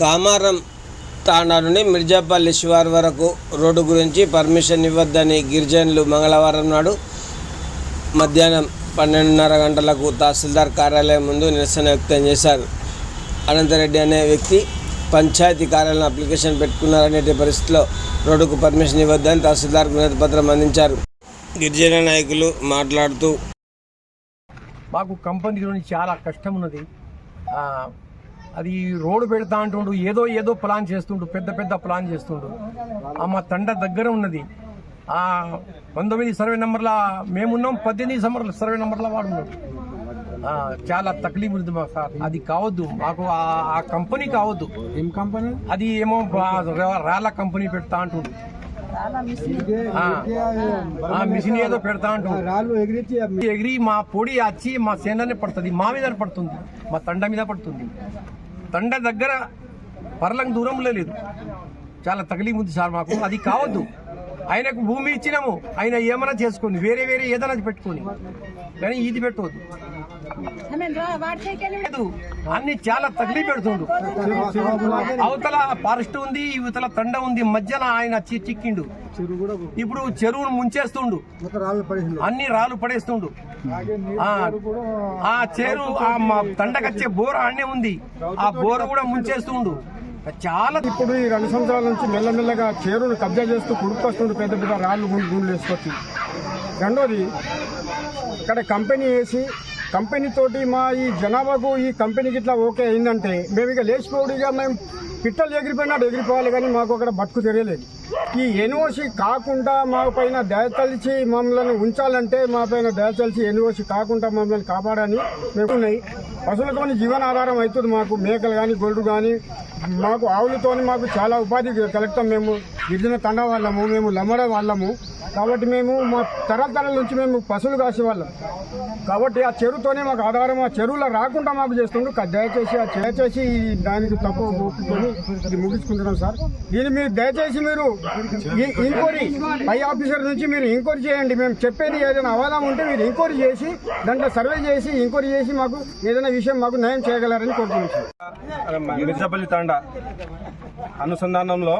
కామారం తాండా నుండి మిర్జాపల్లి శివారు వరకు రోడ్డు గురించి పర్మిషన్ ఇవ్వద్దని గిరిజనులు మంగళవారం నాడు మధ్యాహ్నం పన్నెండున్నర గంటలకు తహసీల్దార్ కార్యాలయం ముందు నిరసన వ్యక్తం చేశారు. అనంతరెడ్డి అనే వ్యక్తి పంచాయతీ కార్యాలయం అప్లికేషన్ పెట్టుకున్నారనే పరిస్థితిలో రోడ్డుకు పర్మిషన్ ఇవ్వద్దని తహసీల్దార్ వినతి పత్రం అందించారు. గిరిజన నాయకులు మాట్లాడుతూ మాకు కంపెనీ గురించి చాలా కష్టం ఉన్నది అది రోడ్డు పెడతా అంటుండు ఏదో ఏదో ప్లాన్ చేస్తుండు పెద్ద పెద్ద ప్లాన్ చేస్తుండు. ఆ మా తండ దగ్గర ఉన్నది. ఆ పంతొమ్మిది సర్వే నెంబర్ల మేమున్నాం పద్దెనిమిది సర్వే సర్వే నెంబర్ల వాడు చాలా తక్లీఫ్ ఉంది మాకు సార్. అది కావద్దు. మాకు ఆ- ఆ కంపెనీ కావద్దు. ఏం కంపెనీ? అది ఏమో రాళ్ళ కంపెనీ పెడతా అంటుండు. మిషన్. ఏదో పెడతా ఎగిరించి ఎగిరి మా పొడి వచ్చి మా సేననే పడుతుంది. మా మీద పడుతుంది. మా తండ మీద పడుతుంది. తండ దగ్గర పర్లకు దూరంలో లేదు. చాలా తగిలింపు ఉంది సార్ మాకు. అది కావద్దు. ఆయనకు భూమి ఇచ్చినాము. ఆయన ఏమైనా చేసుకొని వేరే వేరే ఏదైనా పెట్టుకొని. కానీ ఇది పెట్టవద్దు. అన్ని చాలా తగిలి పెడుతుండు. అవతల ఫారెస్ట్ ఉంది ఇవతల తండ ఉంది మధ్యన ఆయన చి- చిక్కిండు. చెరువు కూడా ఇప్పుడు చెరువును ముంచేస్తుండు. అన్ని రాళ్ళు పడేస్తుండు. ఆ, ఆ చేరు ఆ మా తండకచ్చే బోర అన్నే ఉంది. ఆ బోర కూడా ముంచేస్తుండు. చాలా ఇప్పుడు ఈ రెండు సంవత్సరాల నుంచి మెల్లమెల్లగా చేరును కబ్జా చేస్తూ కుడుకొస్తుండు పెద్ద పెద్ద రాళ్ళు గుండు గుండ్లు వేసుకొచ్చి. రెండోది ఇక్కడ కంపెనీ వేసి కంపెనీ తోటి మా ఈ జనాభాకు ఈ కంపెనీకి ఇట్లా ఓకే అయిందంటే మేము ఇక లేచిపోడిగా ఇక మేము పిట్టలు ఎగిరిపోయినా ఎగిరిపోవాలి కానీ మాకు అక్కడ బతుకు తెలియలేదు ఈ ఎన్ఓసి కాకుండా మా పైన దయతలిచి మమ్మల్ని ఉంచాలంటే మా పైన దయతలిచి ఎన్ఓసి కాకుండా మమ్మల్ని కాపాడని మేము ఉన్నాయి. జీవనాధారం అవుతుంది మాకు మేకలు కానీ గొడ్డు కానీ మాకు ఆవులతోని మాకు చాలా ఉపాధి కలుగుతాం మేము. గిరిజన తండ వాళ్ళము మేము లమ్మడ వాళ్ళము. కాబట్టి మేము మా తరతరాల నుంచి మేము పశువులు కాసే వాళ్ళం కాబట్టి ఆ చెరువుతోనే మాకు ఆధారం ఆ చెరువులో రాకుండా మాకు చేస్తుండ్రు. దయచేసి ఆ దయచేసి దానికి తక్కువ ఒప్పుకొని ఇది ముగించుకుంటున్నాం సార్. దీన్ని మీరు దయచేసి మీరు ఈ- ఇంక్వైరీ పై ఆఫీసర్ నుంచి మీరు ఇంక్వైరీ చేయండి. మేము చెప్పేది ఏదైనా అవాదం ఉంటే మీరు ఇంక్వైరీ చేసి దాంట్లో సర్వే చేసి ఇంక్వైరీ చేసి మాకు ఏదైనా విషయం మాకు న్యాయం చేయగలరని కోరుతున్నాం సార్. మిర్జాపల్లి అనుసంధానంలో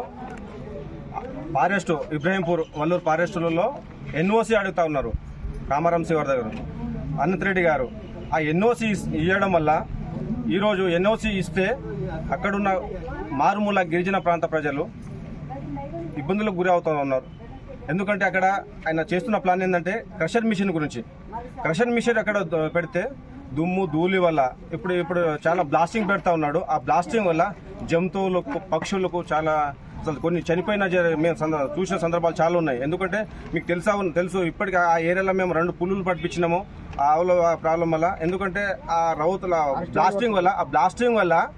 ఫారెస్ట్ ఇబ్రహీంపూర్ వల్లూరు ఫారెస్టులలో ఎన్ఓసి అడుగుతా ఉన్నారు. కామారాం శివారి దగ్గర. అనంతరెడ్డి గారు ఆ ఎన్ఓసి ఇవ్వడం వల్ల ఈరోజు ఎన్ఓసి ఇస్తే అక్కడున్న మారుమూల గిరిజన ప్రాంత ప్రజలు ఇబ్బందులకు గురి అవుతూ ఉన్నారు. ఎందుకంటే అక్కడ ఆయన చేస్తున్న ప్లాన్ ఏంటంటే క్రషర్ మిషన్ గురించి. క్రషర్ మిషన్ అక్కడ పెడితే దుమ్ము ధూళి వల్ల ఇప్పుడు ఇప్పుడు చాలా బ్లాస్టింగ్ పెడతా ఉన్నాడు. ఆ బ్లాస్టింగ్ వల్ల జంతువులకు పక్షులకు చాలా అసలు కొన్ని చనిపోయిన మేము చూసిన సందర్భాలు చాలా ఉన్నాయి. ఎందుకంటే మీకు తెలుసా తెలుసు ఇప్పటికి ఆ ఏరియాలో మేము రెండు పుల్లులు పట్టించినాము. ఆ ఆవుల ప్రాబ్లం వల్ల ఎందుకంటే ఆ రౌతుల బ్లాస్టింగ్ వల్ల ఆ బ్లాస్టింగ్ వల్ల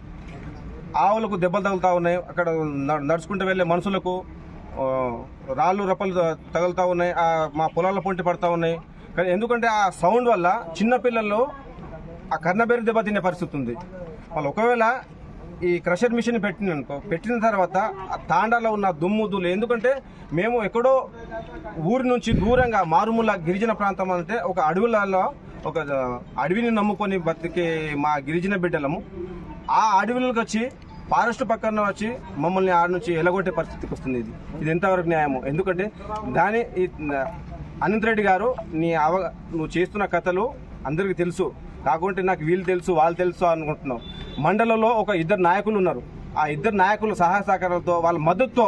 ఆవులకు దెబ్బలు తగులుతూ ఉన్నాయి. అక్కడ నడుచుకుంటూ వెళ్ళే మనుషులకు రాళ్ళు రప్పలు తగులుతూ ఉన్నాయి. ఆ, మా పొలాల పొంటి పడతా ఉన్నాయి. కానీ ఎందుకంటే ఆ సౌండ్ వల్ల చిన్నపిల్లల్లో ఆ కర్ణబేరు దెబ్బ తినే పరిస్థితి ఉంది. వాళ్ళు ఒకవేళ ఈ క్రషర్ మిషన్ పెట్టిన అనుకో. పెట్టిన తర్వాత తాండాలో ఉన్న దుమ్ము దులు ఎందుకంటే మేము ఎక్కడో ఊరి నుంచి దూరంగా మారుమూల గిరిజన ప్రాంతం అంటే ఒక అడవులలో ఒక అడవిని నమ్ముకొని బతికే మా గిరిజన బిడ్డలము. ఆ అడవులకు వచ్చి ఫారెస్ట్ పక్కన వచ్చి మమ్మల్ని ఆడ నుంచి ఎలగొట్టే పరిస్థితికి వస్తుంది ఇది. ఇది ఎంతవరకు న్యాయము? ఎందుకంటే దాని ఈ అనంత్ రెడ్డి గారు నీ అవ నువ్వు చేస్తున్న కథలు అందరికీ తెలుసు. కాకుంటే నాకు వీళ్ళు తెలుసు వాళ్ళు తెలుసు అనుకుంటున్నావు. మండలంలో ఒక ఇద్దరు నాయకులు ఉన్నారు. ఆ ఇద్దరు నాయకులు సహాయ సహకారాలతో వాళ్ళ మద్దతుతో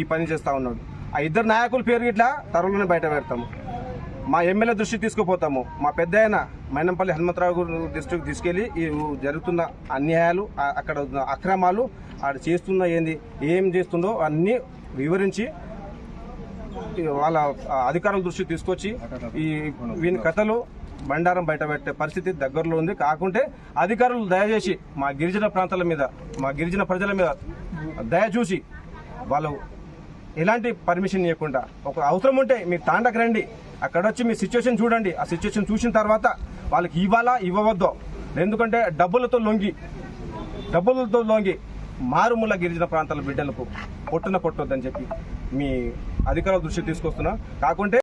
ఈ పని చేస్తూ ఉన్నాడు. ఆ ఇద్దరు నాయకుల పేరు ఇట్లా తరువులను బయట పెడతాము. మా ఎమ్మెల్యే దృష్టికి తీసుకుపోతాము. మా పెద్ద ఆయన మైనంపల్లి హనుమంతరావు గారి దృష్టికి తీసుకెళ్ళి ఈ జరుగుతున్న అన్యాయాలు అక్కడ అక్రమాలు ఆడ చేస్తున్న ఏంది ఏం చేస్తుందో అన్నీ వివరించి వాళ్ళ అధికారుల దృష్టికి తీసుకొచ్చి ఈ వీని కథలు బండారం బయట పెట్టే పరిస్థితి దగ్గరలో ఉంది. కాకుంటే అధికారులు దయచేసి మా గిరిజన ప్రాంతాల మీద మా గిరిజన ప్రజల మీద దయ చూసి వాళ్ళు ఎలాంటి పర్మిషన్ ఇవ్వకుండా ఒక అవసరం ఉంటే మీరు తాండకు రండి. అక్కడ వచ్చి మీ సిచ్యువేషన్ చూడండి. ఆ సిచ్యువేషన్ చూసిన తర్వాత వాళ్ళకి ఇవ్వాలా ఇవ్వవద్దో? ఎందుకంటే డబ్బులతో లొంగి డబ్బులతో లొంగి మారుమూల గిరిజన ప్రాంతాల బిడ్డలకు కొట్టున కొట్టొద్దని చెప్పి మీ అధికారుల దృష్టి తీసుకొస్తున్నా. కాకుంటే